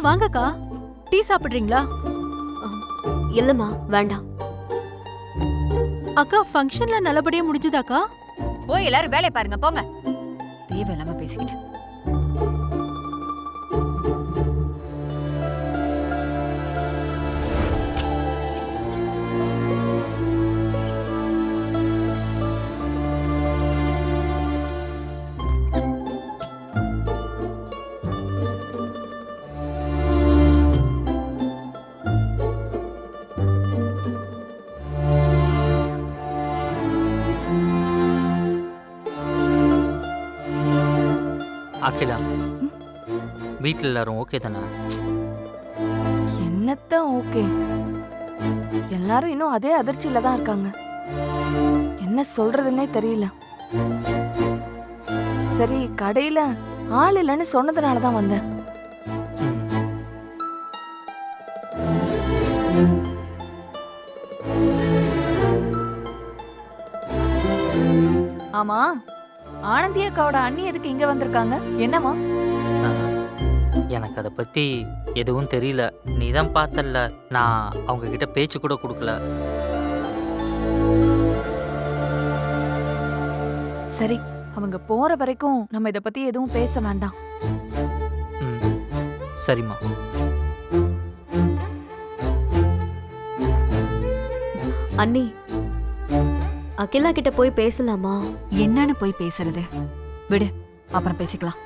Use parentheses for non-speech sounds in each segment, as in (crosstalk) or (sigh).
அக்கா வாங்கக்கா. டீ சாப்பிடுறீங்களா? இல்லம்மா வேண்டாம். அக்கா ஃபங்க்ஷன்ல நல்லபடியா முடிஞ்சதாக்கா? போய் எல்லாரும் வேலையை பாருங்க போங்க. தேவையில்லாம பேசிக்கிட்டு. அகிலா வீட்டில் எல்லாரும் ஓகே தானே? என்னத்த ஓகே எல்லாரும் இன்னும் அதே அதிர்ச்சியில தான் இருக்காங்க. என்ன சொல்றதுன்னே தெரியல. சரி கடையில ஆள் இல்லைன்னு சொன்னதுனால தான் வந்தேன். ஆமா? ஆனந்தி அக்காவோட அண்ணி எதுக்கு இங்க வந்திருக்காங்க? என்னவா ஆ, எனக்கு அதை பற்றி எதுவும் தெரியல. நீ தான் பார்த்தல்ல. நான் அவங்க கிட்ட பேச்சு கூட கொடுக்கல. சரி அவங்க போற வரைக்கும் நம்ம இத பத்தி எதுவும் பேச வேண்டாம். சரிம்மா. அண்ணி அகிலா கிட்ட போய் பேசலாமா? என்னன்னு போய் பேசுறது? விடு அப்புறம் பேசிக்கலாம்.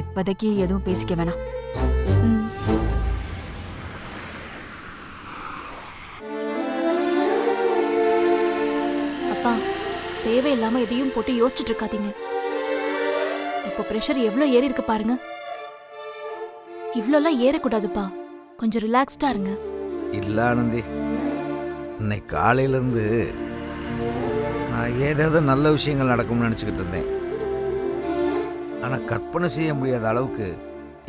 இப்போதைக்கு எதுவும் பேசிக்க வேணாம். அப்பா தேவையில்லாம எதையும் போட்டு யோசிச்சுட்டு இருக்காதீங்க. இப்போ பிரஷர் எவ்வளோ ஏறி இருக்கு பாருங்க. இவ்வளோலாம் ஏறக்கூடாதுப்பா. கொஞ்சம் ரிலாக்ஸ்டா இருங்க. இல்லை ஆனந்தி. இன்னைக்கு காலையிலேருந்து நான் ஏதாவது நல்ல விஷயங்கள் நடக்கும்னு நினச்சிக்கிட்டு இருந்தேன். ஆனால் கற்பனை செய்ய முடியாத அளவுக்கு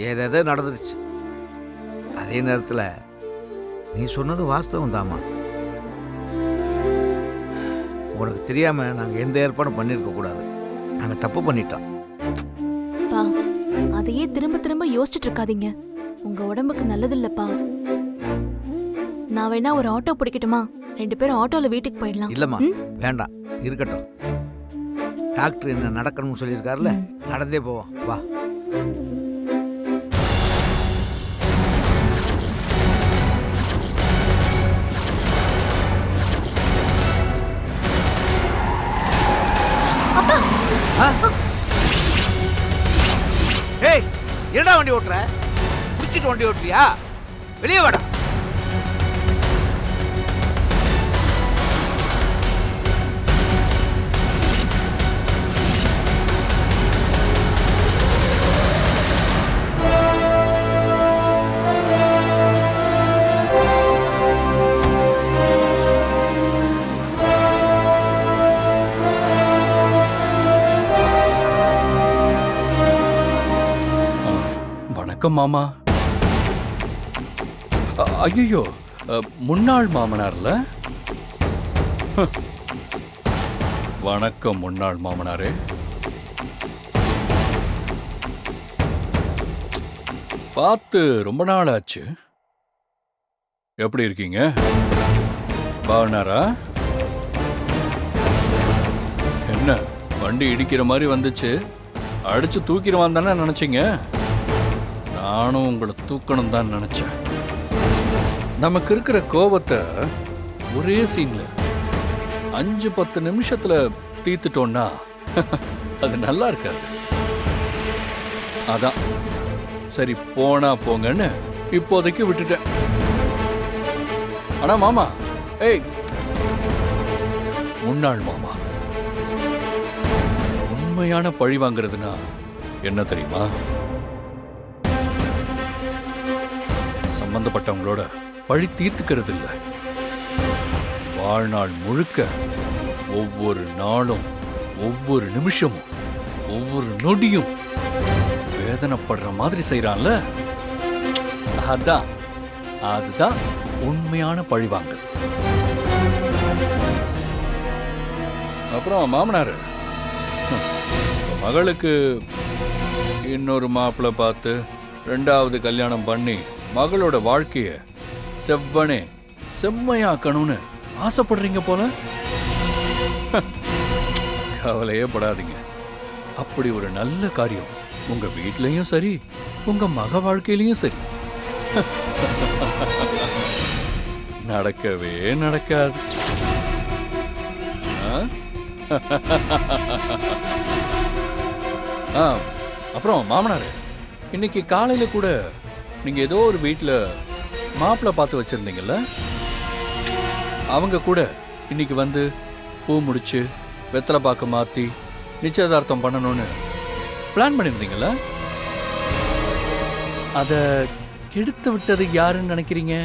ஏதேதோ நடந்துருச்சு. அதே நேரத்தில் நீ சொன்னது வாஸ்தவம் தாமா உனக்கு தெரியாமல் நாங்கள் எந்த ஏற்பாடும் பண்ணியிருக்க கூடாது. நாங்கள் தப்பு பண்ணிட்டோம். பா அதையே திரும்ப திரும்ப யோசிச்சுட்டு இருக்காதீங்க. உங்க உடம்புக்கு நல்லதில்லப்பா. நான் வேணா ஒரு ஆட்டோ பிடிக்கட்டுமா? ரெண்டு பேரும் ஆட்டோல வீட்டுக்கு போயிடலாம். இல்லைம்மா? வேண்டாம். இருக்கட்டும். டாக்டர் என்ன நடக்கணும்னு சொல்லியிருக்காருல்ல. நடந்தே போவோம். வா? ஏய் என்னடா வண்டி ஓட்டுற? குடிச்சிட்டு வண்டி ஓட்டுறியா? வெளியே வாடா. வணக்கம் மாமா. ஐயோ முன்னாள் மாமனார்ல? வணக்கம் முன்னாள் மாமனாரே. பார்த்து ரொம்ப நாள் ஆச்சு எப்படி இருக்கீங்க? பாவனாரா? என்ன வண்டி இடிக்கிற மாதிரி வந்துச்சு. அடிச்சு தூக்கிடுவான் தானே நினைச்சீங்க? நானும் உங்களை தூக்கணும் தான் நினைச்சேன். நமக்கு இருக்கிற கோபத்தை ஒரே சீன்ல அஞ்சு பத்து நிமிஷத்துல தீர்த்துட்டோன்னா (laughs) அது நல்லா இருக்காது. அதான். சரி போனா போங்கன்னு இப்போதைக்கு விட்டுட்டேன். ஆனா மாமா ஏய் முன்னாள் மாமா. உண்மையான பழி வாங்குறதுனா என்ன தெரியுமா? சம்பந்தப்பட்டவங்களோட பழி தீர்த்துக்கிறது இல்ல வாழ்நாள் முழுக்க ஒவ்வொரு நாளும் ஒவ்வொரு நிமிஷமும் ஒவ்வொரு நொடியும் வேதனைப்படுற மாதிரி செய்கிறான்ல அதான் அதுதான் உண்மையான பழிவாங்கல். அப்புறம் மாமனார்? மகளுக்கு இன்னொரு மாப்பிள்ளை பார்த்து ரெண்டாவது கல்யாணம் பண்ணி மகளோட வாழ்க்கைய செவ்வனே செம்மையாக்கணும்னு ஆசைப்படுறீங்க போல? கவலையே படாதீங்க. அப்படி ஒரு நல்ல காரியம் உங்க வீட்லயும் சரி உங்க மக வாழ்க்கையிலயும் சரி. (laughs) நடக்கவே நடக்காது. ஆ, அப்புறம் மாமனார் இன்னைக்கு காலையில கூட நீங்க ஏதோ ஒரு வீட்ல மாப்பிள்ளை பார்த்து வச்சிருந்தீங்கல்ல? அவங்க கூட இன்னைக்கு வந்து பூ முடிச்சு வெத்தலை பாக்கு மாத்தி நிச்சயதார்த்தம் பண்ணணும்னு பிளான் பண்ணியிருந்தீங்கல்ல அத கெடுத்து விட்டது யாருன்னு நினைக்கிறீங்க?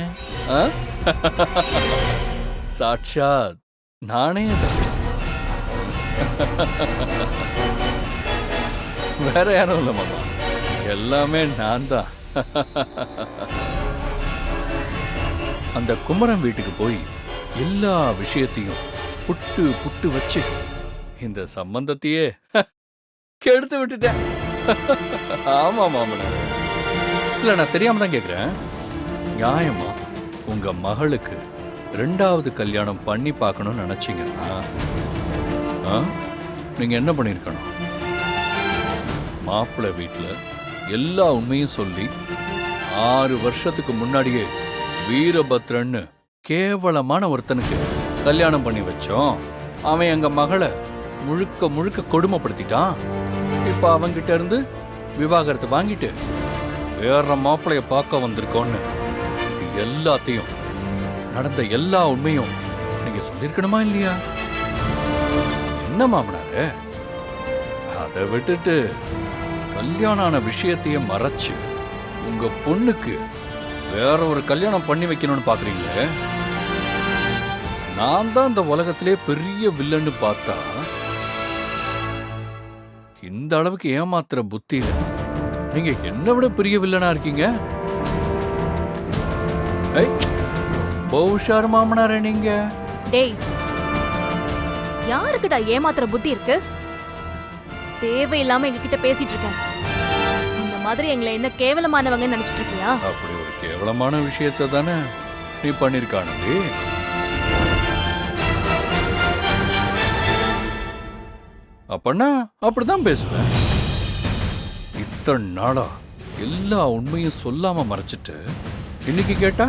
ஆ? (laughs) சாட்சாத் நானே (laughs) வேற யாரும் இல்லை மாமா. எல்லாமே நான் தான். (laughs) அந்த குமரன் வீட்டுக்கு போய் எல்லா விஷயத்தையும் புட்டு புட்டு வச்சு இந்த சம்பந்தத்தையே (laughs) கெடுத்து விட்டுட்டேன். (laughs) ஆமா மாமன இல்லை நான் தெரியாம தான் கேட்குறேன் நியாயமா உங்க மகளுக்கு ரெண்டாவது கல்யாணம் பண்ணி பார்க்கணும்னு நினச்சிங்கன்னா ஆ? என்ன பண்ணியிருக்கணும் மாப்பிள்ளை வீட்டில் எல்லா உண்மையும் சொல்லி ஆறு வருஷத்துக்கு முன்னாடியே வீரபத்ரன்னு கேவலமான ஒருத்தனுக்கு கல்யாணம் பண்ணி வச்சோம். அவன் எங்க மகளை முழுக்க முழுக்க கொடுமைப்படுத்திட்டான். இப்ப அவன்கிட்ட இருந்து விவாகரத்து வாங்கிட்டு வேற மாப்பிளைய பார்க்க வந்திருக்கோன்னு எல்லாத்தையும் நடந்த எல்லா உண்மையும் நீங்க சொல்லியிருக்கணுமா இல்லையா? என்ன மாமனாரு? அதை விட்டுட்டு கல்யாணம் ஆன விஷயத்தையே மறைச்சு உங்க பொண்ணுக்கு வேற ஒரு கல்யாணம் பண்ணி வைக்கணும்னு பாக்குறீங்களே? நான் தான் இந்த உலகத்திலே பெரிய வில்லன்னு பார்த்தா இந்த அளவுக்கு ஏமாத்துற புத்தியில நீங்க என்ன விட பெரிய வில்லனா இருக்கீங்க? ரொம்ப உஷார் மாமனாரே நீங்க. டேய் யாருக்குடா ஏமாத்துற புத்தி இருக்கு? தேவையில்லாம எங்க கிட்ட பேசிட்டு இருக்க. அந்த மாதிரி எங்களை என்ன கேவலமானவங்க நினைச்சிட்டு இருக்கியா? அப்படி ஒரு கேவலமான விஷயத்தை தானே நீ பண்ணிருக்கானது அப்பன்னா அப்படிதான் பேசுவேன். இத்தனை நாளா எல்லா உண்மையும் சொல்லாம மறைச்சிட்டு இன்னைக்கு கேட்டா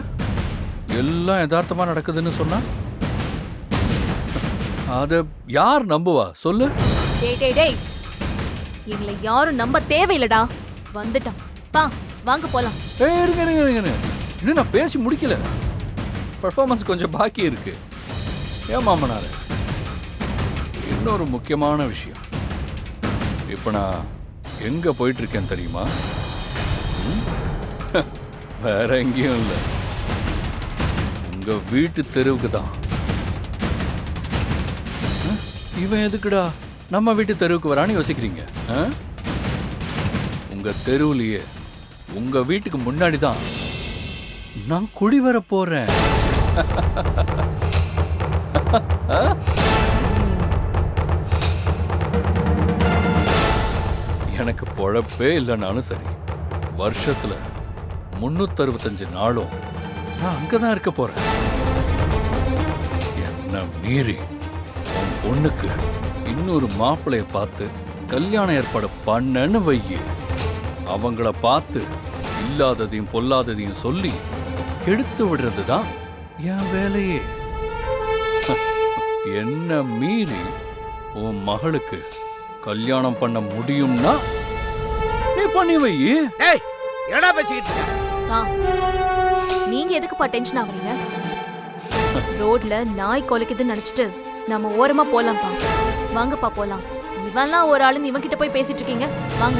எல்லாம் யதார்த்தமா நடக்குதுன்னு சொன்னா? அத யார் நம்புவா? சொல்லு. டேய் டேய் டேய். எங்களை யாரும் நம்ப தேவையில்லடா. வந்துட்டான் பா வாங்க போலாம். ஏய், இருங்க இருங்க இருங்க இன்னும் நான் பேசி முடிக்கல. பர்ஃபார்மன்ஸ் கொஞ்சம் பாக்கி இருக்கு. ஏன் மாமனாரு? இன்னொரு முக்கியமான விஷயம். இப்போ நான் எங்க போயிட்டு இருக்கேன் தெரியுமா (laughs) வேற எங்கேயும் இல்லை. உங்க வீட்டு தெருவுக்கு தான். இவன் எதுக்குடா? நம்ம வீட்டு தெருவுக்கு வரான்னு யோசிக்கிறீங்க உங்க தெருவுலயே உங்க வீட்டுக்கு முன்னாடி தான் நான் குடி வர போறேன். எனக்கு பொழப்பே இல்லைனாலும் சரி வருஷத்துல முன்னூத்தறுபத்தஞ்சு நாளும் நான் அங்கதான் இருக்க போறேன். என்ன மீறி பொண்ணுக்கு இன்னொரு மாப்பிளைய பார்த்து கல்யாண ஏற்பாடு பண்ணன்னு வையி. அவங்கள பார்த்து இல்லாததையும் பொல்லாததையும் சொல்லி கெடுத்து விடுறது தான் என் வேலையே. (laughs) என்ன மீறி உன் மகளுக்கு கல்யாணம் பண்ண முடியும்னா நீ பண்ணி வையி. ஏய் என்னடா பேசிக்கிட்டு நீங்க எதுக்குப்பா டென்ஷன் ஆகுறீங்க? (laughs) ரோட்ல நாய் கொலைக்குதுன்னு நினைச்சிட்டு நம்ம ஓரமா போலாம்ப்பா. வாங்கப்பா போலாம். இவன்லாம் ஒரு ஆளுன்னு இவன் கிட்ட போய் பேசிட்டு இருக்கீங்க. வாங்க.